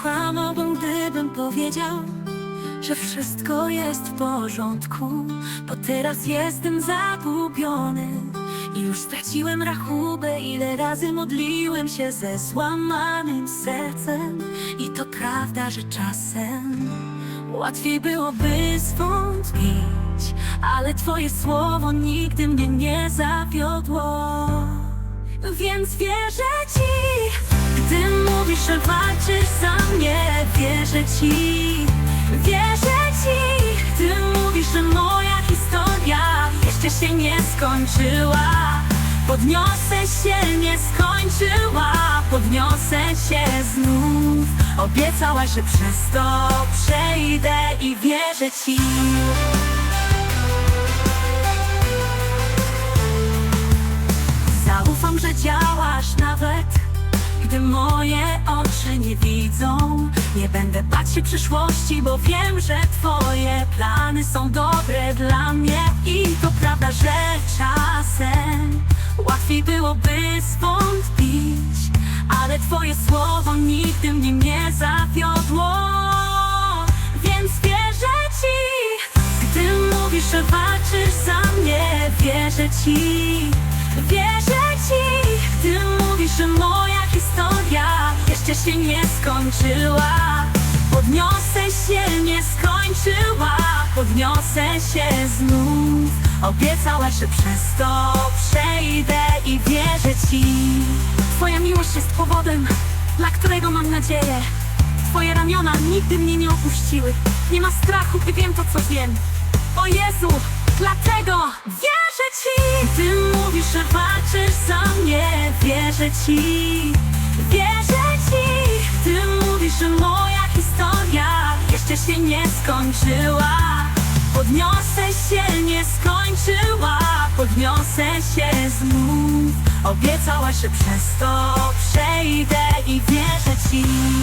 Skłamałbym, gdybym powiedział, że wszystko jest w porządku, bo teraz jestem zagubiony i już straciłem rachubę, ile razy modliłem się ze złamanym sercem i to prawda, że czasem łatwiej byłoby zwątpić, ale twoje słowo nigdy mnie nie zawiodło. Więc wierzę ci, gdy mówisz, że walczysz mnie, wierzę ci, wierzę ci, gdy mówisz, że moja historia jeszcze się nie skończyła. Podniosę się, nie skończyła, podniosę się znów. Obiecałaś, że przez to przejdę i wierzę ci. Nie widzą. Nie będę bać się przyszłości, bo wiem, że Twoje plany są dobre dla mnie. I to prawda, że czasem łatwiej byłoby zwątpić, ale Twoje słowo nigdy mnie nie zawiodło. Więc wierzę Ci, gdy mówisz, że walczysz za mnie, wierzę Ci, wierzę Ci, się nie skończyła. Podniosę się, nie skończyła, podniosę się znów. Obiecałaś, że przez to przejdę i wierzę Ci. Twoja miłość jest powodem, dla którego mam nadzieję. Twoje ramiona nigdy mnie nie opuściły. Nie ma strachu, gdy wiem to, co wiem. O Jezu, dlatego wierzę Ci. Ty mówisz, że walczysz za mnie, wierzę Ci. Wierzę jeszcze się nie skończyła. Podniosę się, nie skończyła, podniosę się znów. Obiecałaś, że przez to przejdę i wierzę Ci.